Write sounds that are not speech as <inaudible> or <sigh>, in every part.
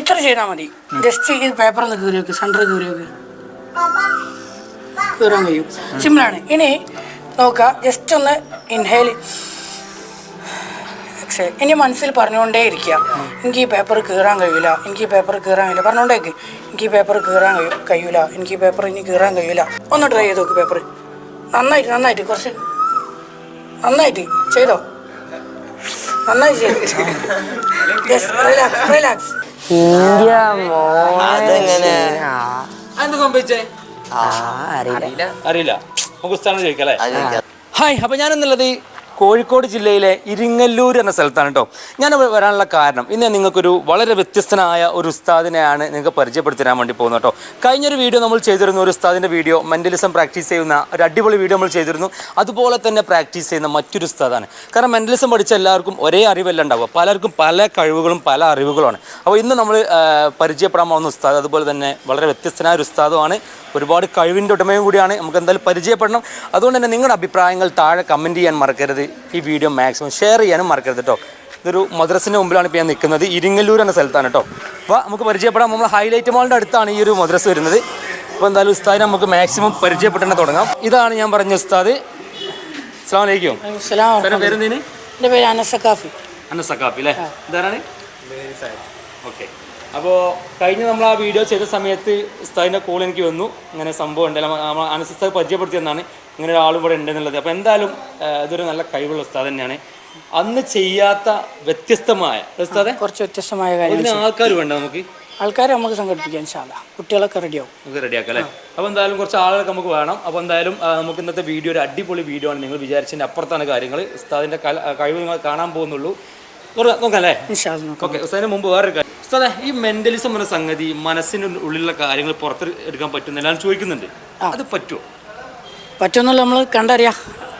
ഇത്ര ചെയ്താൽ മതി. ജസ്റ്റ് ഈ പേപ്പർ ഒന്ന് കീറി വെക്ക് സെന്റർ കീറി വെക്ക്. കീറാൻ കഴിയും. സിമ്പിളാണ് ഇനി നോക്കുക ജസ്റ്റ് ഒന്ന് ഇൻഹേൽ ഇനി മനസ്സിൽ പറഞ്ഞുകൊണ്ടേ ഇരിക്കുക എനിക്ക് ഈ പേപ്പർ കീറാൻ കഴിയില്ല എനിക്ക് ഈ പേപ്പർ കീറാൻ കഴിയില്ല പറഞ്ഞുകൊണ്ടേക്ക് എനിക്ക് ഈ പേപ്പർ കീറാൻ കഴിയൂല. എനിക്ക് ഈ പേപ്പർ ഇനി കീറാൻ കഴിയില്ല ഒന്ന് ട്രൈ ചെയ്ത് നോക്ക് പേപ്പർ നന്നായിട്ട് നന്നായിട്ട് കുറച്ച്. നന്നായിട്ട് ചെയ്തോ? നന്നായി ചെയ്തു? റിലാക്സ് റിലാക്സ് ഇന്ത്യ അതെങ്ങനെ? എന്താ സംഭവിച്ചേ? ആ അറിയില്ല. അറിയില്ല. നമുക്ക് ഉസ്താദിനെ ചോദിക്കാം അല്ലേ? ഹായ് അപ്പൊ ഞാനെന്നുള്ളത് കോഴിക്കോട് ജില്ലയിലെ ഇരിങ്ങല്ലൂർ എന്ന സ്ഥലത്താണ് കേട്ടോ. ഞാൻ വരാനുള്ള കാരണം ഇന്ന് നിങ്ങൾക്കൊരു വളരെ വ്യത്യസ്തനായ ഒരു ഉസ്താദിനെയാണ് നിങ്ങൾക്ക് പരിചയപ്പെടുത്തി തരാൻ വേണ്ടി പോകുന്നത് കേട്ടോ. കഴിഞ്ഞൊരു വീഡിയോ നമ്മൾ ചെയ്തിരുന്നു ഒരു ഉസ്താദിന്റെ വീഡിയോ മെന്റലിസം പ്രാക്ടീസ് ചെയ്യുന്ന ഒരു അടിപൊളി വീഡിയോ നമ്മൾ ചെയ്തിരുന്നു. അതുപോലെ തന്നെ പ്രാക്ടീസ് ചെയ്യുന്ന മറ്റൊരു ഉസ്താദാണ്. കാരണം മെന്റലിസം പഠിച്ച എല്ലാവർക്കും ഒരേ അറിവല്ല ഉണ്ടാവുക. പലർക്കും പല കഴിവുകളും പല അറിവുകളുമാണ്. അപ്പോൾ ഇന്ന് നമ്മൾ പരിചയപ്പെടാൻ പോകുന്ന ഉസ്താദ് അതുപോലെ തന്നെ വളരെ വ്യത്യസ്തനായ ഒരു ഉസ്താദുമാണ്. ഒരുപാട് കഴിവിന്റെ ഉടമയും കൂടിയാണ്. നമുക്ക് എന്തായാലും പരിചയപ്പെടണം. അതുകൊണ്ട് തന്നെ നിങ്ങളുടെ അഭിപ്രായങ്ങൾ താഴെ കമന്റ് ചെയ്യാൻ മറക്കരുത്. ഈ വീഡിയോ മാക്സിമം ഷെയർ ചെയ്യാനും മറക്കരുത് കേട്ടോ ഇതൊരു മദ്രസിന്റെ മുമ്പിലാണ് ഇപ്പോൾ ഞാൻ നിൽക്കുന്നത്. ഇരിങ്ങല്ലൂർ എന്ന സ്ഥലത്താണ് കേട്ടോ അപ്പോൾ നമുക്ക് പരിചയപ്പെടാം. നമ്മൾ ഹൈലൈറ്റ് മാളിന്റെ അടുത്താണ് ഈ ഒരു മദ്രസ് വരുന്നത്. അപ്പോൾ എന്തായാലും ഉസ്താദിനെ നമുക്ക് മാക്സിമം പരിചയപ്പെട്ടെന്ന് തുടങ്ങാം. ഇതാണ് ഞാൻ പറഞ്ഞ ഉസ്താദ്. അസ്സാം വലൈക്കും അസ്സലാമു പേരെന്തേന്? എന്റെ പേര് അനസക്കാഫി അന്ന സക്കാപ്പി അല്ലേ ഇതാരാണ്? ഓക്കെ. അപ്പോൾ കഴിഞ്ഞ നമ്മൾ ആ വീഡിയോ ചെയ്ത സമയത്ത് ഉസ്താദിന്റെ കോൾ എനിക്ക് വന്നു. ഇങ്ങനെ സംഭവം ഉണ്ട്. നമ്മൾ അനുസരിച്ച് പരിചയപ്പെടുത്തിയെന്നാണ് ഇങ്ങനെ ഒരാളും ഇവിടെ ഉണ്ടെന്നുള്ളത്. അപ്പോൾ എന്തായാലും ഇതൊരു നല്ല കഴിവുള്ള ഉസ്താദ് തന്നെയാണ്. അന്ന് ചെയ്യാത്ത വ്യത്യസ്തമായ ഉസ്താദെ? കുറച്ച് വ്യത്യസ്തമായ കാര്യം ഇതിന് ആൾക്കാർ വേണ്ട നമുക്ക്? ആൾക്കാരെ നമുക്ക് സംഘടിപ്പിക്കാൻ സാധാ കുട്ടികളൊക്കെ റെഡിയാവും നമുക്ക് റെഡിയാക്കാം അല്ലേ? അപ്പോൾ എന്തായാലും കുറച്ച് ആളുകളൊക്കെ നമുക്ക് വേണം. അപ്പോൾ എന്തായാലും നമുക്ക് ഇന്നത്തെ വീഡിയോ ഒരു അടിപൊളി വീഡിയോ ആണ്. നിങ്ങൾ വിചാരിച്ചതിന്റെ അപ്പുറത്താണ് കാര്യങ്ങൾ ഉസ്താദിന്റെ കഴിവ് നിങ്ങൾ കാണാൻ പോകുന്നുള്ളൂ. നോക്കാം അല്ലേ? ഓക്കെ ഉസ്താദിന് മുമ്പ് വേറൊരു ഉസ്താദെ ഈ മെന്റലിസം എന്ന സംഗതി മനസ്സിന് ഉള്ളിലുള്ള കാര്യങ്ങൾ പുറത്ത് എടുക്കാൻ പറ്റുന്നില്ല ഞാൻ ചോദിക്കുന്നുണ്ട്. അത് പറ്റുമോ പറ്റുമെന്നുള്ള നമ്മൾ കണ്ടറിയാം.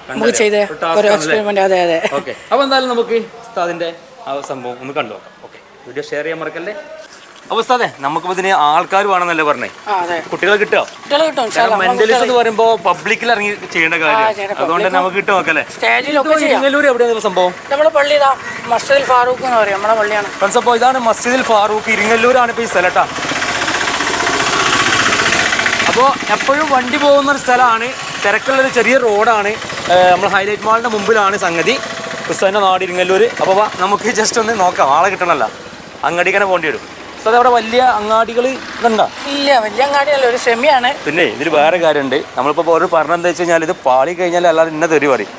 നമുക്ക് ചെയ്ത. ഒരു? എക്സ്പെരിമെന്റ് അതെ അതെ. ഓക്കെ. അപ്പോൾ എന്തായാലും നമുക്ക് ഉസ്താദിന്റെ ആ സംഭവം ഒന്ന് കണ്ടു നോക്കാം ഓക്കെ. വീഡിയോ ഷെയർ ചെയ്യാൻ മറക്കല്ലേ? ഉസ്താദെ നമുക്കിപ്പോൾ ഇതിന് ആൾക്കാർ വേണമെന്നല്ലേ പറഞ്ഞേ? കുട്ടികളെ കിട്ടോ മെന്റലിസ്റ്റ്. എന്ന് പറയുമ്പോ പബ്ലിക്കിൽ ഇറങ്ങി ചെയ്യേണ്ട കാര്യം അതുകൊണ്ട് നമുക്ക് കിട്ടും നോക്കല്ലേ എവിടെയാണ് സംഭവം? പള്ളി മസ്ജിദിൽ ഫാറൂഖ് എന്ന് പറയും നമ്മളെ പള്ളിയാണ്. ഫ്രണ്ട്സ് അപ്പോൾ ഇതാണ് മസ്ജിദിൽ ഫാറൂഖ് ഇരിങ്ങല്ലൂരാണ് ഇപ്പോൾ ഈ സ്ഥലട്ടാ അപ്പോൾ എപ്പോഴും വണ്ടി പോകുന്ന ഒരു സ്ഥലമാണ്. തിരക്കുള്ളൊരു ചെറിയ റോഡാണ്. നമ്മൾ ഹൈലൈറ്റ് മാളിന്റെ മുമ്പിലാണ് സംഗതി. ക്രിസ്തുവിന്റെ നാട് ഇരിങ്ങല്ലൂർ അപ്പോൾ നമുക്ക് ജസ്റ്റ് ഒന്ന് നോക്കാം. ആളെ കിട്ടണമല്ല അങ്ങടിക്കനെ പോകേണ്ടി വരും. ഉസ്താദ് അവിടെ വലിയ അങ്ങാടികൾ ഇതുണ്ടോ? ഇല്ല വലിയ അങ്ങാടിയല്ല ഒരു സെമിയാണ്. പിന്നെ ഇതിൽ വേറെ കാര്യമുണ്ട്. നമ്മളിപ്പോൾ ഓരോ പറഞ്ഞത് എന്താ വെച്ച് കഴിഞ്ഞാൽ ഇത് പാളി കഴിഞ്ഞാൽ അല്ലാതെ ഇന്ന തെറി പറയും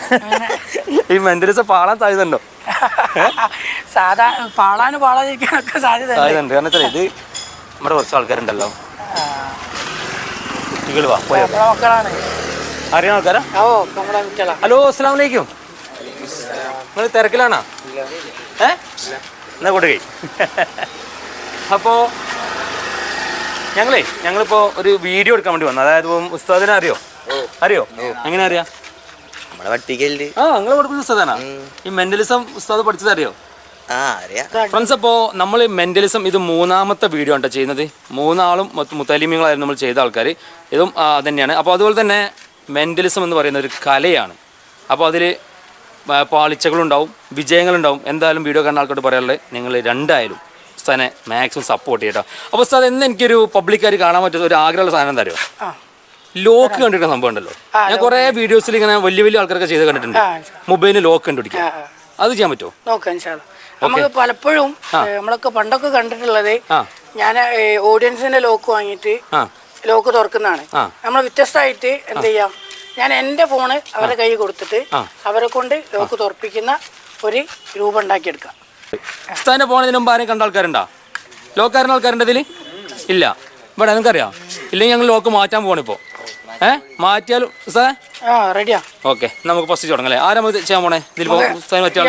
<laughs> ഈ മെന്റലിസം പാളാൻ സാധ്യതയുണ്ടോ? <laughs> സാധാ പാളാന് പാളാതിരിക്കാനൊക്കെ സാധ്യത. സാധ്യതയുണ്ട്. കാരണം വെച്ചാൽ ഇത് നമ്മുടെ കുറച്ച് ആൾക്കാരുണ്ടല്ലോ. കുട്ടികൾ വാ മക്കളാണ്. അറിയാൻ ആൾക്കാരാ? ഓ നമ്മളെ കുട്ടികളാ ഹലോ അസ്സാം വലൈക്കും നിങ്ങൾ തിരക്കിലാണോ ഏ? എന്നാ കൊടുക്കൈ. അപ്പോൾ ഞങ്ങളേ ഞങ്ങളിപ്പോൾ ഒരു വീഡിയോ എടുക്കാൻ വേണ്ടി വന്നു. അതായത് ഇപ്പം ഉസ്താദിനെ അറിയോ? അറിയോ? എങ്ങനെ അറിയാം? നമ്മളെ പഠിപ്പിക്കലുണ്ട് ആ നിങ്ങൾ പഠിപ്പിച്ച ഉസ്താദാണോ? ഈ മെന്റലിസം ഉസ്താദ് പഠിച്ചത് അറിയോ? ഫ്രണ്ട്സ് അപ്പോൾ നമ്മൾ മെന്റലിസം ഇത് മൂന്നാമത്തെ വീഡിയോ ആണ് ചെയ്യുന്നത്. മൂന്നാളും മുത്തലിമികളായിരുന്നു നമ്മൾ ചെയ്ത ആൾക്കാർ ഇതും തന്നെയാണ് അപ്പോൾ അതുപോലെ തന്നെ മെന്റലിസം എന്ന് പറയുന്ന ഒരു കലയാണ്. അപ്പോൾ അതിൽ പാളിച്ചകളുണ്ടാവും വിജയങ്ങളുണ്ടാവും. എന്തായാലും വീഡിയോ കാണുന്ന ആൾക്കാരോട് പറയാനുള്ളത് നിങ്ങൾ രണ്ടായാലും ഉസ്താദിനെ മാക്സിമം സപ്പോർട്ട് ചെയ്യട്ടോ. അപ്പോൾ ഉസ്താദ് എന്ന് എനിക്കൊരു പബ്ലിക്കായിട്ട് കാണാൻ പറ്റുന്ന ഒരു ആഗ്രഹമുള്ള സാധനം തരുമോ ലോക്ക് കണ്ടിട്ടുള്ള സംഭവം ഉണ്ടല്ലോ. ഞാൻ കുറേ വീഡിയോസിൽ ഇങ്ങനെ വലിയ വലിയ ആൾക്കാരൊക്കെ ചെയ്ത് കണ്ടിട്ടുണ്ട്. മൊബൈലിന് ലോക്ക് കണ്ടുപിടിക്കുക ആ. അത് ചെയ്യാൻ പറ്റുമോ? നോക്കാം നമുക്ക് പലപ്പോഴും നമ്മളൊക്കെ പണ്ടൊക്കെ കണ്ടിട്ടുള്ളത് ഞാൻ ഓഡിയൻസിന്റെ ലോക്ക് വാങ്ങിയിട്ട് ലോക്ക് തുറക്കുന്നതാണ്. നമ്മൾ വ്യത്യസ്തമായിട്ട് എന്ത് ചെയ്യാം? ഞാൻ എന്റെ ഫോണ് അവരുടെ കയ്യിൽ കൊടുത്തിട്ട് അവരെ കൊണ്ട് ലോക്ക് തുറപ്പിക്കുന്ന ഒരു രൂപം ഉണ്ടാക്കിയെടുക്കാം. ഉസ്താദിന്റെ പോകുന്നതിന് മുമ്പ് ആരെയും കണ്ട ആൾക്കാരുണ്ടോ? ലോക്കാരൻ ആൾക്കാരുണ്ട് ഇതിൽ ഇല്ല. ഇവിടെ നിങ്ങൾക്കറിയാം? ഇല്ലെങ്കിൽ ഞങ്ങൾ ലോക്ക് മാറ്റാൻ പോകണിപ്പോ ഏ? മാറ്റിയാലും ഉസ്താദേ ആ റെഡിയാ ഓക്കെ നമുക്ക് ഫസ്റ്റ് തുടങ്ങല്ലേ ആരാ നമുക്ക് ചെയ്യാൻ പോണേ? ഇതിൽ ഉസ്താദിന് പറ്റിയ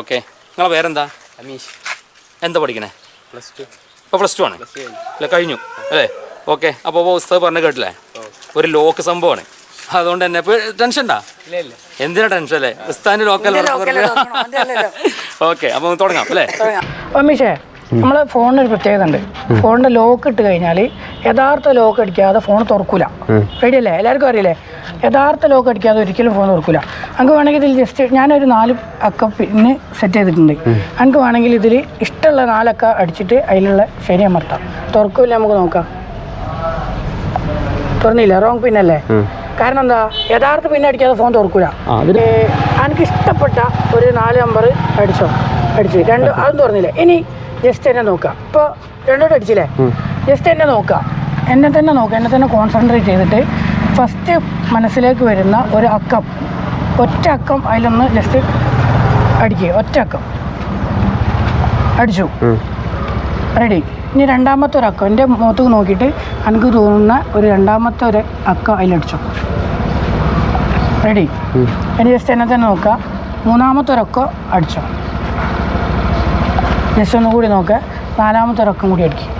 ഓക്കെ നിങ്ങളെ പേരെന്താ? അമീഷ്. എന്താ പഠിക്കണേ? പ്ലസ് ടു ഇപ്പോൾ പ്ലസ് ടു ആണ്. അല്ല കഴിഞ്ഞു. അല്ലേ? ഓക്കെ അപ്പോൾ ഉസ്താദ് പറഞ്ഞ കേട്ടില്ലേ? ഒരു ലോക്ക് സംഭവമാണ്. അതുകൊണ്ട് തന്നെ. ടെൻഷൻ ഉണ്ടാ? എന്തിനാ ടെൻഷൻ അല്ലേ? ഉസ്താദിന്റെ ലോക്കൽ. ഓക്കെ <laughs> അപ്പൊ തുടങ്ങാം അല്ലേ? അമീഷേ അമ്മീഷേ നമ്മളെ ഫോണിന് ഒരു പ്രത്യേകത ഉണ്ട്. ഫോണിന്റെ ലോക്ക് ഇട്ട് കഴിഞ്ഞാൽ യഥാർത്ഥ ലോക്ക് അടിക്കാതെ ഫോൺ തുറക്കൂല. റെഡി അല്ലേ? എല്ലാവർക്കും അറിയില്ലേ? യഥാർത്ഥ ലോക്ക് അടിക്കാതെ ഒരിക്കലും ഫോൺ തുറക്കൂല. നമുക്ക് വേണമെങ്കിൽ ഇതിൽ ജസ്റ്റ് ഞാനൊരു നാല് അക്ക പിന്നെ സെറ്റ് ചെയ്തിട്ടുണ്ട്. നമുക്ക് വേണമെങ്കിൽ ഇതിൽ ഇഷ്ടമുള്ള നാലക്ക അടിച്ചിട്ട് അതിലുള്ള ശരി അമർത്താം. തുറക്കൂല നമുക്ക് നോക്കാം. തുറന്നില്ല റോങ് പിന്നല്ലേ കാരണം എന്താ? യഥാർത്ഥ പിന്നെ അടിക്കാതെ ഫോൺ തുറക്കൂല. എനിക്ക് ഇഷ്ടപ്പെട്ട ഒരു നാല് നമ്പർ അടിച്ചോ? അടിച്ചു. രണ്ട് അതും തുറന്നില്ല? ഇനി ജസ്റ്റ് എന്നെ നോക്കുക ഇപ്പോൾ രണ്ടോട്ട് അടിച്ചില്ലേ? ജസ്റ്റ് എന്നെ നോക്കുക എന്നെ തന്നെ നോക്കുക എന്നെ തന്നെ കോൺസെൻട്രേറ്റ് ചെയ്തിട്ട് ഫസ്റ്റ് മനസ്സിലേക്ക് വരുന്ന ഒരു അക്കം. ഒറ്റ അക്കം അതിലൊന്ന് ജസ്റ്റ് അടിക്കുക ഒറ്റ അക്കം. അടിച്ചു. റെഡി. ഇനി രണ്ടാമത്തെ ഒരു അക്കം. എന്റെ മുഖത്ത് നോക്കിയിട്ട് എനിക്ക് തോന്നുന്ന ഒരു രണ്ടാമത്തെ ഒരു അക്കം അതിലടിച്ചു. റെഡി. ഇനി ജസ്റ്റ് എന്നെ തന്നെ നോക്കുക. മൂന്നാമത്തെ ഒരക്കം അടിച്ചു. ജസ്റ്റ് ഒന്നും കൂടി നോക്കുക നാലാമത്തെ ഒരക്കം കൂടി അടിക്കും.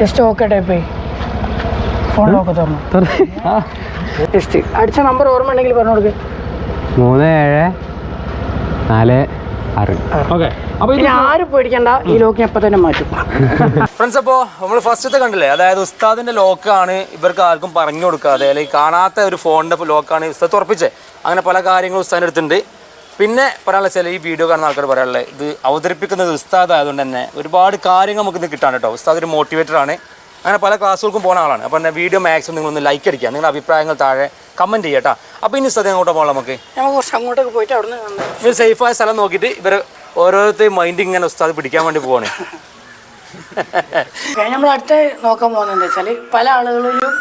ജസ്റ്റ് ഓക്കെ ടൈപ്പ് ഫോൺ നോക്കി തുറന്നു. ജസ്റ്റ് അടിച്ച നമ്പർ ഓർമ്മ ഉണ്ടെങ്കിൽ പറഞ്ഞു കൊടുക്ക്. മൂന്ന് ഏഴ് നാല് ആറ്. ഓക്കെ ആരും പേടിക്കണ്ട ഈ ലോക്കിനെ അപ്പൊ തന്നെ മാറ്റും. ഫ്രണ്ട്സ് അപ്പോ നമ്മൾ ഫസ്റ്റത്തെ കണ്ടില്ലേ? അതായത് ഉസ്താദിന്റെ ലോക്കാണ് ഇവർക്ക് ആർക്കും പറഞ്ഞു കൊടുക്കാതെ അല്ലെങ്കിൽ കാണാത്ത ഒരു ഫോണിന്റെ ലോക്കാണ് ഉസ്താദ് തുറപ്പിച്ചേ അങ്ങനെ പല കാര്യങ്ങളും ഉസ്താദിന്റെ അടുത്തുണ്ട്. പിന്നെ പറയാനുള്ള ചില ഈ വീഡിയോ കാണുന്ന ആൾക്കാർ പറയാനുള്ളത് ഇത് അവതരിപ്പിക്കുന്നത് ഉസ്താദ് ആയതുകൊണ്ട് തന്നെ ഒരുപാട് കാര്യങ്ങൾ നമുക്ക് ഇന്ന് കിട്ടാൻ കേട്ടോ. ഉസ്താദ് ഒരു മോട്ടിവേറ്റർ ആണ്. അങ്ങനെ പല ക്ലാസ്സുകൾക്കും പോകുന്ന ആളാണ്. അപ്പോൾ എന്റെ വീഡിയോ മാക്സിമം നിങ്ങളൊന്ന് ലൈക്ക് അടിക്കുക. നിങ്ങളുടെ അഭിപ്രായങ്ങൾ താഴെ കമന്റ് ചെയ്യട്ടോ അപ്പോൾ ഇനി ഉസ്താദ് അങ്ങോട്ട് പോകാം നമുക്ക്? നമുക്ക് കുറച്ച് അങ്ങോട്ടൊക്കെ പോയിട്ട് അവിടെ നിന്ന് സേഫായ സ്ഥലം നോക്കിയിട്ട് ഇവർ ഓരോരുത്തരും മൈൻഡ് ഇങ്ങനെ ഉസ്താദ് പിടിക്കാൻ വേണ്ടി പോവാണ്. നമ്മൾ അടുത്ത നോക്കാൻ പോകുന്നത് എന്താ വെച്ചാൽ പല ആളുകളിലും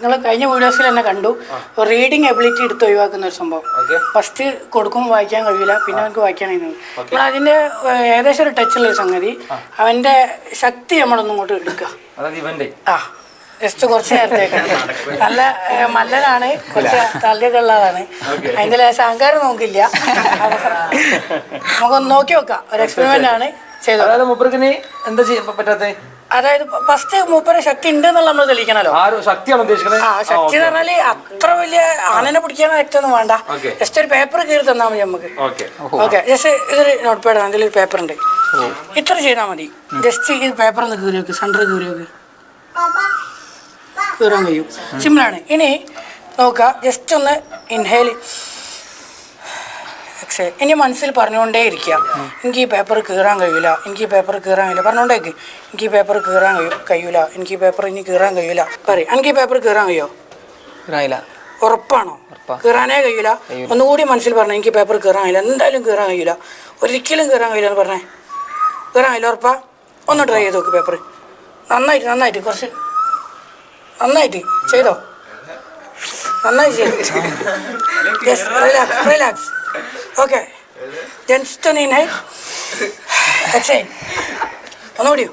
നിങ്ങൾ കഴിഞ്ഞ വീഡിയോസിൽ തന്നെ കണ്ടു. റീഡിങ് എബിലിറ്റി എടുത്ത് ഒഴിവാക്കുന്ന ഒരു സംഭവം. ഫസ്റ്റ് കൊടുക്കുമ്പോൾ വായിക്കാൻ കഴിയില്ല പിന്നെ അവർക്ക് വായിക്കാൻ കഴിയുന്നത്. നമ്മൾ അതിന്റെ ഏകദേശം ഒരു ടച്ചുള്ള ഒരു സംഗതി. അവന്റെ ശക്തി നമ്മളൊന്നും ഇങ്ങോട്ട് എടുക്കുക. ആ. ജസ്റ്റ് കുറച്ച് നേരത്തേക്ക് നല്ല മല്ലനാണ്. കുറച്ച് തള്ളിയൊക്കെ ഉള്ളതാണ്. അതിന്റെ ലേശം അഹങ്കാരം നോക്കില്ല നമുക്കൊന്ന് നോക്കി നോക്കാം. ഒരു എക്സ്പെരിമെന്റ് ആണ് ചെയ്തത്. അതായത് മുപ്പർക്കിന് എന്താ ചെയ്യാൻ പറ്റാത്ത? അതായത് ഫസ്റ്റ് മൂപ്പരെ ശക്തി ഉണ്ട് എന്നുള്ള നമ്മൾ തെളിയിക്കണല്ലോ. ആരും ശക്തിയാണ് ഉദ്ദേശിക്കുന്നത് ആ ശക്തി എന്ന് പറഞ്ഞാൽ അത്ര വലിയ ആനനെ പിടിക്കാൻ ഏറ്റവും വേണ്ട. ജസ്റ്റ് ഒരു പേപ്പർ കീറി തന്നാൽ മതി നമുക്ക്. ഓക്കെ. ഓക്കെ ജസ്റ്റ് ഇതൊരു നോട്ട് പാഡ് ആണ്. ഇതിലൊരു പേപ്പർ ഉണ്ട്. ഇത്ര ചെയ്താൽ മതി. ജസ്റ്റ് ഈ പേപ്പർ ഒന്ന് കീറി വെക്ക് സെന്റർ കീറി വെക്ക് കീറാൻ കഴിയും. സിമ്പിളാണ്. ഇനി നോക്കുക. ജസ്റ്റ് ഒന്ന് ഇൻഹേൽ എക്സൈൽ ഇനി മനസ്സിൽ പറഞ്ഞുകൊണ്ടേ ഇരിക്കുക എനിക്ക് ഈ പേപ്പർ കീറാൻ കഴിയില്ല. എനിക്ക് ഈ പേപ്പർ കീറാൻ കഴിയില്ല. പറഞ്ഞുകൊണ്ടേക്ക് എനിക്ക് ഈ പേപ്പർ കീറാൻ കഴിയും കഴിയൂല. എനിക്ക് ഈ പേപ്പർ ഇനി കീറാൻ കഴിയില്ല പറയും. എനിക്ക് ഈ പേപ്പർ കീറാൻ കഴിയോ? ഉറപ്പാണോ? കീറാനേ കഴിയില്ല ഒന്നുകൂടി മനസ്സിൽ പറഞ്ഞു എനിക്ക് പേപ്പർ കീറാൻ കഴിയില്ല. എന്തായാലും കീറാൻ കഴിയില്ല ഒരിക്കലും കീറാൻ കഴിയില്ല എന്ന് പറഞ്ഞേ. കീറാൻ കഴിയില്ല ഉറപ്പാ. ഒന്ന് ട്രൈ ചെയ്ത് നോക്ക് പേപ്പർ നന്നായിട്ട് നന്നായിട്ട്. കുറച്ച് നന്നായിട്ട് ചെയ്തോ. നന്നായി ചെയ്തു. റിലാക്സ് റിലാക്സ് ഓക്കെ ജെൻസ്റ്റ് നീ നൈ ഒന്നുകൂടിയോ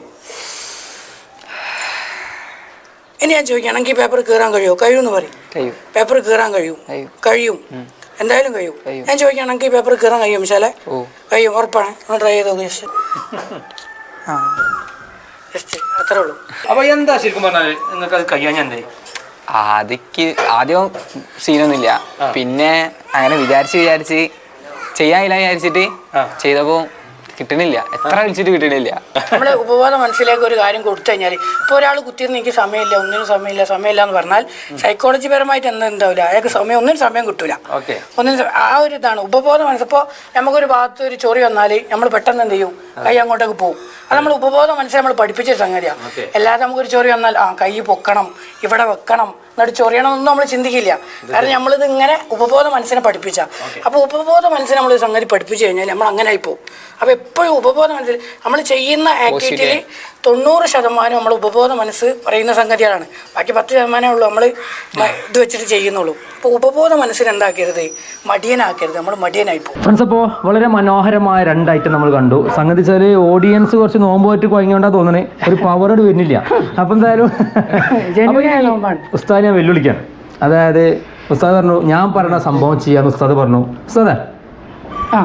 ഇനി ഞാൻ ചോദിക്കുകയാണ് എനിക്ക് പേപ്പർ കീറാൻ കഴിയുമോ? കഴിയുമെന്ന് പറയും. പേപ്പർ കീറാൻ കഴിയും. കഴിയും. എന്തായാലും കഴിയും. ഞാൻ ചോദിക്കുകയാണ് എനിക്ക് പേപ്പർ കീറാൻ കഴിയും ചില കഴിയും ഉറപ്പാണ്. ഒന്ന് ട്രൈ ചെയ്ത് ഉദ്ദേശിച്ചു ആ. ജസ്റ്റ് അത്രേ ഉള്ളൂ. അപ്പൊ എന്താ ശരിക്കും പറഞ്ഞാൽ നിങ്ങൾക്ക് അത് കഴിയാൻ ആദ്യക്ക് ആദ്യം സീനൊന്നുമില്ല. പിന്നെ അങ്ങനെ വിചാരിച്ച് വിചാരിച്ച് ചെയ്യാനില്ല വിചാരിച്ചിട്ട് ആ. കിട്ടണില്ല. എത്ര കഴിച്ചിട്ട് കിട്ടണില്ല. നമ്മളെ ഉപബോധ മനസ്സിലേക്ക് ഒരു കാര്യം കൊടുത്തു കഴിഞ്ഞാൽ ഇപ്പോൾ ഒരാൾ കുത്തിയിരുന്ന് എനിക്ക് സമയമില്ല ഒന്നിനും സമയമില്ല സമയമില്ല എന്ന് പറഞ്ഞാൽ സൈക്കോളജി പരമായിട്ട് എന്താ ഉണ്ടാവില്ല അയാൾക്ക് സമയം ഒന്നിനും സമയം കിട്ടൂല. ഓക്കെ. ഒന്നിനും ആ ഒരു ഇതാണ്. ഉപബോധ മനസ്സ്. ഇപ്പോൾ നമുക്കൊരു ഭാഗത്ത് ഒരു ചൊറി വന്നാൽ നമ്മൾ പെട്ടെന്ന് എന്ത് ചെയ്യും? കൈ അങ്ങോട്ടേക്ക് പോകും അത് നമ്മൾ ഉപബോധ മനസ്സിൽ നമ്മൾ പഠിപ്പിച്ച സംഗതിയാണ്. അല്ലാതെ നമുക്കൊരു ചൊറി വന്നാൽ ആ കൈ പൊക്കണം ഇവിടെ വെക്കണം എന്നിട്ട് ചൊറിയണമെന്നൊന്നും നമ്മൾ ചിന്തിക്കില്ല. കാരണം നമ്മളിത് ഇങ്ങനെ ഉപബോധ മനസ്സിനെ പഠിപ്പിച്ച. അപ്പോൾ ഉപബോധ മനസ്സിനെ നമ്മൾ സംഗതി പഠിപ്പിച്ചു കഴിഞ്ഞാൽ നമ്മൾ അങ്ങനെ ആയി പോകും അപ്പോൾ എപ്പോഴും ഉപബോധ മനസ്സിൽ നമ്മൾ ചെയ്യുന്ന ആക്ടിവിറ്റിയിൽ തൊണ്ണൂറ് ശതമാനം നമ്മൾ ഉപബോധ മനസ്സ് പറയുന്ന സംഗതികളാണ്. ബാക്കി പത്ത് ശതമാനമേ ഉള്ളൂ നമ്മൾ ഇത് വെച്ചിട്ട് ചെയ്യുന്നുള്ളൂ. അപ്പോൾ ഉപബോധ മനസ്സിനെ എന്താക്കരുത്? മടിയനാക്കരുത്. നമ്മൾ മടിയനായി പോകും. ഫ്രണ്ട്സ് അപ്പോൾ വളരെ മനോഹരമായ രണ്ടായിട്ട് ഐറ്റം നമ്മൾ കണ്ടു. സംഗതി വെച്ചാൽ ഓഡിയൻസ് കുറച്ച് നോമ്പ് പറ്റി കുഴങ്ങിയോണ്ടാ തോന്നണേ. ഒരു പവറോട് വരുന്നില്ല. അപ്പം എന്തായാലും. <laughs> ഉസ്താദ് ഞാൻ വെല്ലുവിളിക്കാം അതായത് ഉസ്താദ് പറഞ്ഞു ഞാൻ പറഞ്ഞ സംഭവം ചെയ്യാന്ന് ഉസ്താദ് പറഞ്ഞു. ഉസ്താദേ ആ.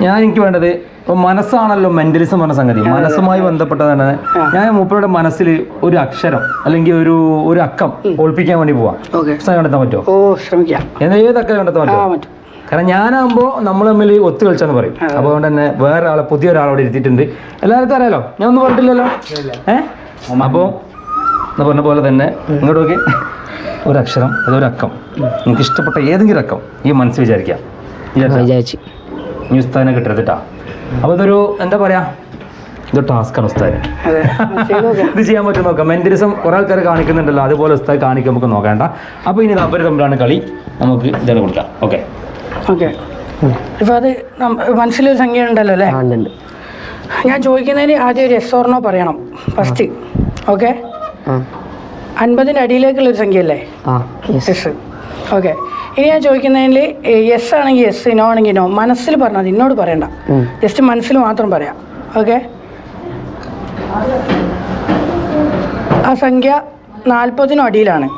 ഞാൻ എനിക്ക് വേണ്ടത് ഇപ്പൊ മനസ്സാണല്ലോ മെന്റലിസം പറഞ്ഞ സംഗതി. മനസ്സുമായി ബന്ധപ്പെട്ടതാണ്. ഞാൻ മൂപ്പരുടെ മനസ്സിൽ ഒരു അക്ഷരം അല്ലെങ്കിൽ ഒരു ഒരു അക്കം ഒളിപ്പിക്കാൻ വേണ്ടി പോവാം. കണ്ടെത്താൻ പറ്റുമോ ഓ ശ്രമിക്കാം. എന്ന് ഏതൊക്കെ കണ്ടെത്താൻ പറ്റും. കാരണം ഞാനാകുമ്പോൾ നമ്മൾ തമ്മിൽ ഒത്തു കളിച്ചെന്ന് പറയും. അപ്പോൾ അതുകൊണ്ട് തന്നെ വേറെ ആളെ പുതിയ ഒരാളോട് ഇരുത്തിയിട്ടുണ്ട്. എല്ലാവർക്കും അറിയാലോ? ഞാൻ ഒന്നും പറഞ്ഞിട്ടില്ലല്ലോ? ഏ? അപ്പോൾ എന്ന് പറഞ്ഞ പോലെ തന്നെ ഇങ്ങോട്ട് നോക്കി ഒരു അക്ഷരം അതൊരു അക്കം. നിങ്ങൾക്ക് ഇഷ്ടപ്പെട്ട ഏതെങ്കിലും അക്കം ഈ മനസ്സ് വിചാരിക്കാം? വിചാരിച്ചു. ന്യൂസ് തന്നെ കിട്ടരുത് കേട്ടോ അപ്പോൾ ഇതൊരു എന്താ പറയാ? ഇത് ടാസ്ക്കാണ് ഉസ്താദ്. അതെ. ഇത് ചെയ്യാൻ പറ്റും നോക്കാം. മെന്റലിസം കുറെ ആൾക്കാർ കാണിക്കുന്നുണ്ടല്ലോ. അതുപോലെ ഉസ്താദ് കാണിക്കാൻ നമുക്ക് നോക്കേണ്ട. അപ്പോൾ ഇനി അവർ തമ്മിലാണ് കളി. നമുക്ക് ഇതാണ് കൊടുക്കാം. ഓക്കെ അത് മനസ്സിലൊരു സംഖ്യ ഉണ്ടല്ലോ അല്ലേ? ഞാൻ ചോദിക്കുന്നതിന് ആദ്യം ഒരു എസ് ഓർണോ പറയണം. ഫസ്റ്റ് ഓക്കെ അൻപതിന് അടിയിലേക്കുള്ള ഒരു സംഖ്യ അല്ലേ ഓക്കെ ഇനി ഞാൻ ചോദിക്കുന്നതിൽ യെസ് ആണെങ്കിൽ യെസ് നോ ആണെങ്കിൽ നോ മനസ്സിൽ പറഞ്ഞാൽ എന്നോട് പറയണ്ട. ജസ്റ്റ് മനസ്സിൽ മാത്രം പറയാം. ഓക്കെ ആ സംഖ്യ നാൽപ്പതിനും അടിയിലാണ്.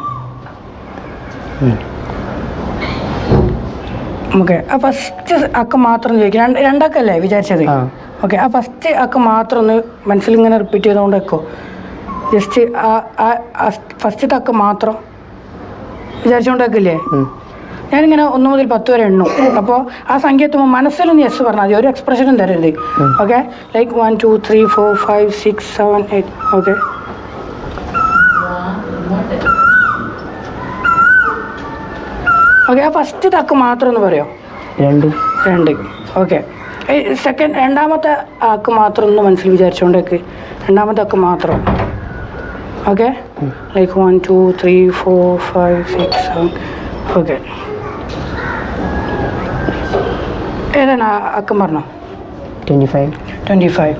ഓക്കെ ആ ഫസ്റ്റ് അക്കം മാത്രം ചോദിക്കാം. രണ്ട് രണ്ടക്കല്ലേ വിചാരിച്ചത്. ഓക്കെ ആ ഫസ്റ്റ് അക്കം മാത്രം ഒന്ന് മനസ്സിൽ ഇങ്ങനെ റിപ്പീറ്റ് ചെയ്തുകൊണ്ട് വെക്കോ. ജസ്റ്റ് ആ ആ ഫസ്റ്റ് അക്കം മാത്രം വിചാരിച്ചുകൊണ്ട് വെക്കില്ലേ. ഞാനിങ്ങനെ ഒന്ന് മുതൽ പത്ത് വരെ എണ്ണു. അപ്പോൾ ആ സംഖ്യ എത്തുമ്പോൾ മനസ്സിലൊന്ന് യെസ് പറഞ്ഞാൽ മതി. ഒരു എക്സ്പ്രഷനും തരരുത്. Okay like one two three four five six seven eight okay okay ആ ഫസ്റ്റ് തക്ക് മാത്രം ഒന്ന് പറയോ? രണ്ട്. രണ്ട്. ഓക്കെ സെക്കൻഡ് രണ്ടാമത്തെ ആക്ക് മാത്രം ഒന്ന് മനസ്സിൽ വിചാരിച്ചുകൊണ്ടേക്ക് രണ്ടാമത്തെ ആക്ക് മാത്രം. Okay like one two three four five six seven okay ഏതാണ് അക്കം പറഞ്ഞോ? Twenty five twenty five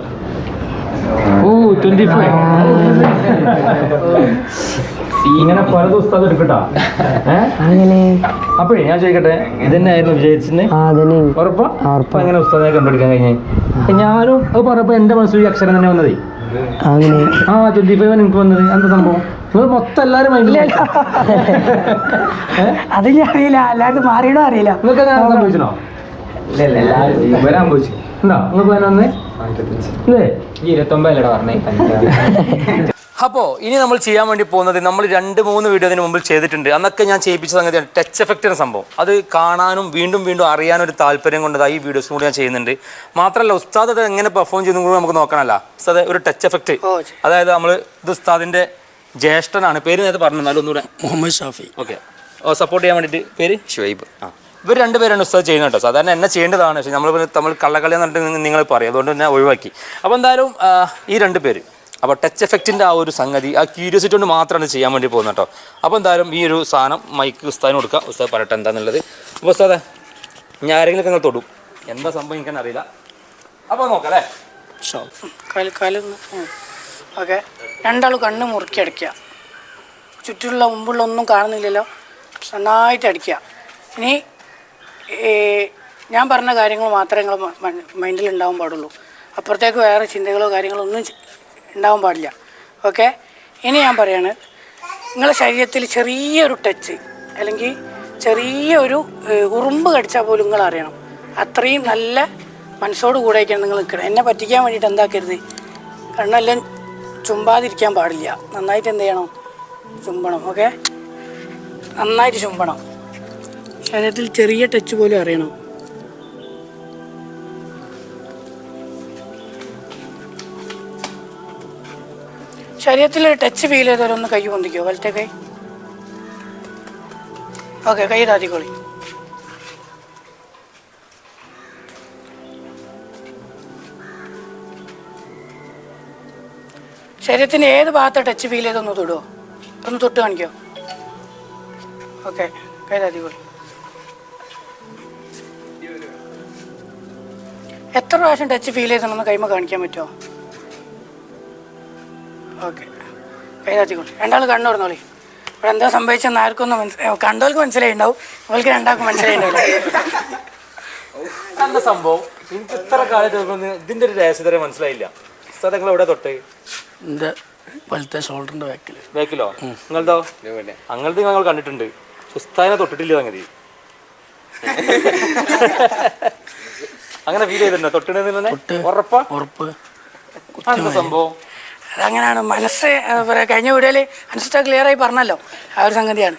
oh twenty five ഇങ്ങനെ പല ദിവസത്തെ എടുക്കട്ടാ. അങ്ങനെ. അപ്പോഴേ ഞാൻ ചോദിക്കട്ടെ ഇതന്നെയായിരുന്നു അതന്നെ. ഉറപ്പാ? ഉറപ്പാ. അപ്പൊ ഉസ്താദിനെ കണ്ടുപിടിക്കാൻ കഴിഞ്ഞേ? ഞാനും അത് പറഞ്ഞപ്പോ എന്റെ മനസ്സിൽ ഈ അക്ഷരം തന്നെ വന്നതേ. അങ്ങനെ. ആ ട്വന്റി ഫൈവ് എനിക്ക് വന്നത്. എന്താ സംഭവം? മൊത്തം എല്ലാവരും മൈൻഡിൽ അത് ഞാൻ അറിയില്ല അല്ലാതെ മാറിയണോ അറിയില്ല. നിങ്ങൾക്ക് അങ്ങനെ സംഭവിച്ചോ വരാൻ പോയി എന്താ നിങ്ങൾക്ക് വരാൻ വന്നേ? ഇല്ലേ? ഈ ഇരുപത്തൊമ്പതല്ലേ പറഞ്ഞേ അപ്പോൾ ഇനി നമ്മൾ ചെയ്യാൻ വേണ്ടി പോകുന്നത് നമ്മൾ രണ്ട് മൂന്ന് വീഡിയോ അതിന് മുമ്പിൽ ചെയ്തിട്ടുണ്ട്. അന്നൊക്കെ ഞാൻ ചെയ്യിപ്പിച്ച സംഗതിയാണ് ടച്ച് എഫക്റ്റ് എന്ന സംഭവം. അത് കാണാനും വീണ്ടും വീണ്ടും അറിയാനും ഒരു താല്പര്യം കൊണ്ടതായി ഈ വീഡിയോസും കൂടി ഞാൻ ചെയ്യുന്നുണ്ട്. മാത്രമല്ല ഉസ്താദ് അത് എങ്ങനെ പെർഫോം ചെയ്യുന്നു കൂടി നമുക്ക് നോക്കണമല്ല. ഉസ്താദ് ഒരു ടച്ച് എഫക്റ്റ് അതായത് നമ്മൾ ഇത് ഉസ്താദിന്റെ ജ്യേഷ്ഠനാണ്. പേര് നേരത്തെ പറഞ്ഞു എന്നാലും ഒന്നുകൂടെ. മുഹമ്മദ് ഷാഫി. ഓക്കെ. ഓ സപ്പോർട്ട് ചെയ്യാൻ വേണ്ടിയിട്ട് പേര്? ഷുവൈബ്. ആ. ഇവർ രണ്ടുപേരാണ് ഉസ്താദ് ചെയ്യുന്നത് കേട്ടോ. സാധാരണ എന്നെ ചെയ്യേണ്ടതാണ്. പക്ഷേ നമ്മൾ തമ്മിൽ കള്ളക്കളി എന്ന് പറഞ്ഞിട്ട് നിങ്ങൾ പറയും. അതുകൊണ്ട് തന്നെ ഒഴിവാക്കി. അപ്പോൾ എന്തായാലും ഈ രണ്ട് പേര്. അപ്പോൾ ടച്ച് എഫക്റ്റിന്റെ ആ ഒരു സംഗതി ആ ക്യൂരിയോസിറ്റി കൊണ്ട് മാത്രമാണ് ചെയ്യാൻ വേണ്ടി പോകുന്നത് കേട്ടോ. അപ്പോൾ എന്തായാലും ഈ ഒരു സാധനം മൈക്ക് ഉസ്താദിന് കൊടുക്കുക ഉസ്താദ് പറയട്ടെ എന്താണെന്നുള്ളത് അപ്പോൾ ഉസ്താദേ ഞാൻ ആരെങ്കിലും നിങ്ങൾ തൊടും. എന്താ സംഭവം എനിക്കാൻ അറിയില്ല. അപ്പോൾ നോക്കാം അല്ലേ? ഓക്കെ. രണ്ടാളും കണ്ണ് മുറുക്കി അടിക്കുക. ചുറ്റുമുള്ള മുമ്പുള്ള ഒന്നും കാണുന്നില്ലല്ലോ. നന്നായിട്ട് അടിക്കുക. ഇനി ഞാൻ പറഞ്ഞ കാര്യങ്ങൾ മാത്രമേ നിങ്ങൾ മൈൻഡിൽ ഉണ്ടാവാൻ പാടുള്ളൂ. അപ്പുറത്തേക്ക് വേറെ ചിന്തകളോ കാര്യങ്ങളോ ഒന്നും ഉണ്ടാവാൻ പാടില്ല. ഓക്കെ? ഇനി ഞാൻ പറയാണ് നിങ്ങളുടെ ശരീരത്തിൽ ചെറിയൊരു ടച്ച് അല്ലെങ്കിൽ ചെറിയൊരു ഉറുമ്പ് കടിച്ചാൽ പോലും നിങ്ങൾ അറിയണം. അത്രയും നല്ല മനസ്സോട് കൂടെയൊക്കെയാണ് നിങ്ങൾ നിൽക്കണം. എന്നെ പറ്റിക്കാൻ വേണ്ടിയിട്ട് എന്താക്കരുത്? കണ്ണെല്ലാം ചുമ്പാതിരിക്കാൻ പാടില്ല. നന്നായിട്ട് എന്ത് ചെയ്യണം? ചുംബണം ഓക്കെ? നന്നായിട്ട് ചുംബണം ശരീരത്തിൽ ചെറിയ ടച്ച് പോലും അറിയണം. ശരീരത്തിൽ ടച്ച് ഫീൽ ചെയ്താലൊന്ന് കൈ പൊന്തിക്കോ? വലത്തെ കൈ? ഓക്കെ കൈ താത്തിക്കോളി ശരീരത്തിന് ഏത് ഭാഗത്തെ ടച്ച് ഫീൽ ചെയ്തൊന്ന് തൊടുവോ? ഒന്ന് തൊട്ട് കാണിക്കോ? ഓക്കെ കൈ താത്തിക്കോളി എത്ര പ്രാവശ്യം ടച്ച് ഫീൽ ചെയ്തിട്ടുണ്ടെന്ന് കൈമ കാണിക്കാൻ പറ്റുമോ ഓക്കെ കൈ താത്തിക്കോളി രണ്ടാൾ കണ്ണു തുറന്നോളി. ഇവിടെ എന്താ സംഭവിച്ചെന്ന് ആർക്കൊന്നും മനസ്സിലായി കണ്ടവർക്ക് മനസ്സിലായിണ്ടാവും. അവൾക്ക് രണ്ടാൾക്കും മനസ്സിലായിണ്ടാവില്ല. എന്താ സംഭവം? എനിക്ക് ഇത്ര കാലം ഇതിന്റെ ഒരു രഹസ്യതരെ മനസ്സിലായില്ല. സ്ഥലങ്ങൾ എവിടെ തൊട്ട്? എന്റെ വലത്തെ ഷോൾഡറിന്റെ ബാക്കിൽ ബാക്കിലോ നിങ്ങളതോ അങ്ങനത്തെ ഞങ്ങൾ കണ്ടിട്ടുണ്ട്. ഉസ്താദിനെ തൊട്ടിട്ടില്ല സംഗതി. <laughs> അങ്ങനെ ഫീൽ ചെയ്തിട്ടുണ്ടോ? തൊട്ടിടുന്ന ഉറപ്പ? ഉറപ്പ്. അതെന്താ സംഭവം? അതങ്ങനെയാണ് മനസ്സ് കഴിഞ്ഞ വീഡിയോയിൽ അനുസരിച്ച ക്ലിയർ ആയി പറഞ്ഞല്ലോ. ആ ഒരു സംഗതിയാണ്.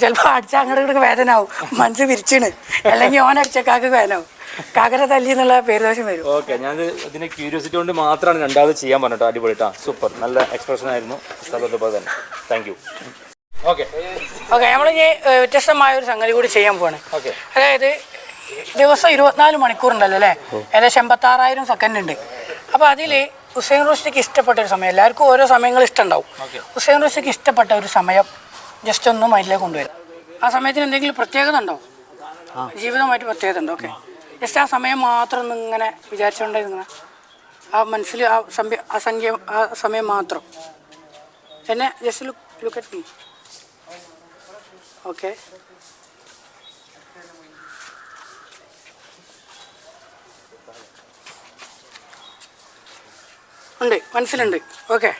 ചിലപ്പോ അടിച്ച അങ്ങോട്ട് വേദനാവും. വേദന ആവും മനസ്സ് വിരിച്ചിണ്. അല്ലെങ്കിൽ ഓൻ അടിച്ചക്കാക്ക് വേദന ആവും കാക്കര തല്ലി എന്നുള്ള പേര് ദോഷം വരും. ഓക്കെ ഞാൻ ഇതിന്റെ ക്യൂരിയോസിറ്റി കൊണ്ട് മാത്രമാണ് രണ്ടാമത് ചെയ്യാൻ പറഞ്ഞിട്ടോ അടിപൊളി ട്ടാ സൂപ്പർ നല്ല എക്സ്പ്രഷൻ ആയിരുന്നു. അതുപോലെ തന്നെ. താങ്ക് യു ഓക്കെ ഓക്കെ നമ്മൾ ഇനി വ്യത്യസ്തമായ ഒരു സംഗതി കൂടി ചെയ്യാൻ പോവാണ്. ഓക്കെ അതായത് ദിവസം ഇരുപത്തിനാല് മണിക്കൂറുണ്ടല്ലോ അല്ലേ? ഏകദേശം എൺപത്താറായിരം സെക്കൻഡ് ഉണ്ട്. അപ്പോൾ അതിൽ ഹുസൈൻ റോഷിക്ക് ഇഷ്ടപ്പെട്ട ഒരു സമയം എല്ലാവർക്കും ഓരോ സമയങ്ങൾ ഇഷ്ടമുണ്ടാവും ഹുസൈൻ റോഷിക്ക് ഇഷ്ടപ്പെട്ട ഒരു സമയം ജസ്റ്റ് ഒന്ന് മൈൻഡിലേക്ക് കൊണ്ടുവരും. ആ സമയത്തിന് എന്തെങ്കിലും പ്രത്യേകത ഉണ്ടോ? ജീവിതമായിട്ട് പ്രത്യേകത ഉണ്ടോ? ഓക്കെ ജസ്റ്റ് ആ സമയം മാത്രം ഇങ്ങനെ വിചാരിച്ചുകൊണ്ടിരുന്ന ആ മനസ്സിൽ ആ സംഖ്യ ആ സംഖ്യ ആ സമയം മാത്രം. എന്നെ just look look at me okay ഉണ്ട് മനസ്സിലുണ്ട്. ഓക്കെ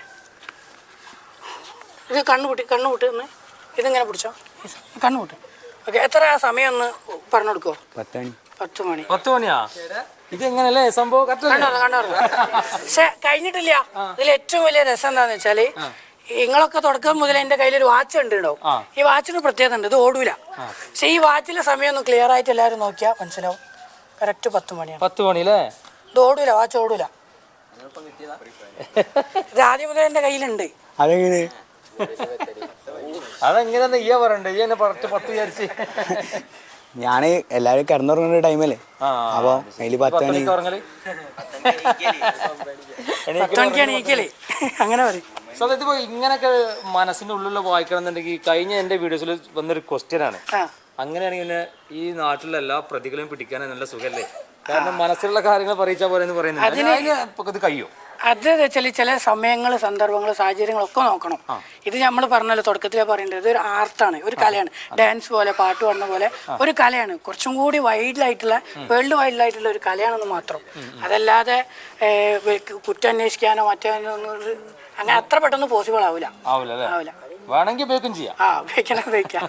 ഇത് കണ്ണുപൂട്ടി കണ്ണുപൂട്ടി ഒന്ന് ഇതിങ്ങനെ പിടിച്ചോ. കണ്ണുപൂട്ടി ഓക്കെ എത്ര സമയം ഒന്ന് പറഞ്ഞു കൊടുക്കുമോ പത്ത് മണി. പത്ത് മണിയാ ഇത് എങ്ങനല്ലേ സംഭവം? correct അല്ലേ? കണ്ടോ കണ്ടോ പക്ഷെ കഴിഞ്ഞിട്ടില്ല. ഇതിൽ ഏറ്റവും വലിയ രസം എന്താന്ന് വെച്ചാൽ നിങ്ങളൊക്കെ തുടക്കം മുതൽ എന്റെ കയ്യിൽ ഒരു വാച്ച് ഉണ്ട് കേട്ടോ ഈ വാച്ചിന് പ്രത്യേകത ഉണ്ട് ഇത് ഓടൂല. പക്ഷെ ഈ വാച്ചിലെ സമയം ഒന്ന് ക്ലിയർ ആയിട്ട് എല്ലാവരും നോക്കിയാ മനസ്സിലാവും. കറക്റ്റ് പത്ത് മണിയാണ് പത്ത് മണി അല്ലേ ഇത് ഓടൂല വാച്ച് ഓടൂല. ഇത് ആദ്യം മുതൽ എന്റെ കയ്യിലുണ്ട്. അതെങ്ങനെ? അതെങ്ങനെയാ ഇയ്യ പറയണ്ടേ? ഈ എന്നെ പത്ത് പത്ത് വിചാരിച്ച്. ഞാൻ എല്ലാരും കിടന്നുറങ്ങുന്ന ടൈമല്ലേ? അപ്പൊ അതിൽ പത്ത് മണി അങ്ങനെ പറയും. സത്യത്തിൽ ഇങ്ങനൊക്കെ മനസ്സിന്റെ ഉള്ളിലുള്ള വായിക്കണം എന്നുണ്ടെങ്കിൽ കഴിഞ്ഞ എന്റെ വീഡിയോസിൽ വന്നൊരു ക്വസ്റ്റ്യൻ ആണ്. അങ്ങനെയാണെങ്കിൽ ഈ നാട്ടിലെ എല്ലാ പ്രതികളെയും പിടിക്കാൻ നല്ല സുഖല്ലേ? കാരണം മനസ്സിലുള്ള കാര്യങ്ങൾ പറയിച്ചാ പോലെ എന്ന് പറയുന്നത് കഴിയും? അത് വെച്ചാൽ ചില സമയങ്ങൾ സന്ദർഭങ്ങൾ സാഹചര്യങ്ങളൊക്കെ നോക്കണം. ഇത് നമ്മൾ പറഞ്ഞല്ലോ തുടക്കത്തിലേ പറയേണ്ടത് ഇതൊരു ആർട്ടാണ് ഒരു കലയാണ്. ഡാൻസ് പോലെ പാട്ട് പാടുന്ന പോലെ ഒരു കലയാണ്. കുറച്ചും കൂടി വൈഡിലായിട്ടുള്ള വേൾഡ് വൈഡിലായിട്ടുള്ള ഒരു കലയാണെന്ന് മാത്രം. അതല്ലാതെ കുറ്റം അന്വേഷിക്കാനോ മറ്റോ അങ്ങനെ അത്ര പെട്ടെന്ന് പോസിബിൾ ആവില്ല ആവില്ല വേണമെങ്കിൽ ഉപയോഗിക്കും ചെയ്യാം. ആ ഉപയോഗിക്കണം ഉപയോഗിക്കാം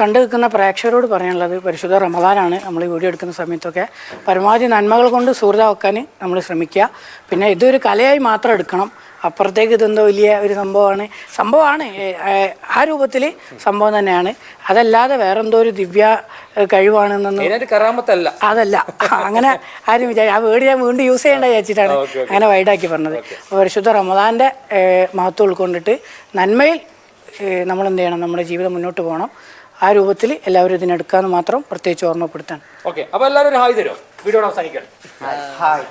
കണ്ടു നിൽക്കുന്ന പ്രേക്ഷകരോട് പറയാനുള്ളത് പരിശുദ്ധ റമദാനാണ് നമ്മൾ ഈ വീഡിയോ എടുക്കുന്ന സമയത്തൊക്കെ. പരമാവധി നന്മകൾ കൊണ്ട് സുഹൃതാക്കാൻ നമ്മൾ ശ്രമിക്കുക. പിന്നെ ഇതൊരു കലയായി മാത്രം എടുക്കണം. അപ്പുറത്തേക്ക് ഇതെന്തോ വലിയ ഒരു സംഭവമാണ്. സംഭവമാണ് ആ രൂപത്തിൽ സംഭവം തന്നെയാണ്. അതല്ലാതെ വേറെന്തോ ഒരു ദിവ്യ കഴിവാണെന്നൊന്നും കറാമത്തല്ല. അതല്ല. അങ്ങനെ ആരും വിചാരിച്ചു ആ വേർഡ് ഞാൻ വീണ്ടും യൂസ് ചെയ്യേണ്ട വിചാരിച്ചിട്ടാണ് അങ്ങനെ വൈഡാക്കി പറഞ്ഞത്. അപ്പോൾ പരിശുദ്ധ റമദാന്റെ മഹത്വം ഉൾക്കൊണ്ടിട്ട് നന്മയിൽ നമ്മൾ എന്ത് ചെയ്യണം? നമ്മുടെ ജീവിതം മുന്നോട്ട് പോകണം. ആ രൂപത്തിൽ എല്ലാവരും ഇതിനെടുക്കാമെന്ന് മാത്രം പ്രത്യേകിച്ച് ഓർമ്മപ്പെടുത്താൻ. ഓക്കെ. അപ്പോൾ എല്ലാവരും ഒരു ഹായ് തരും വീഡിയോ അവസാനിക്കണം ഹായ്.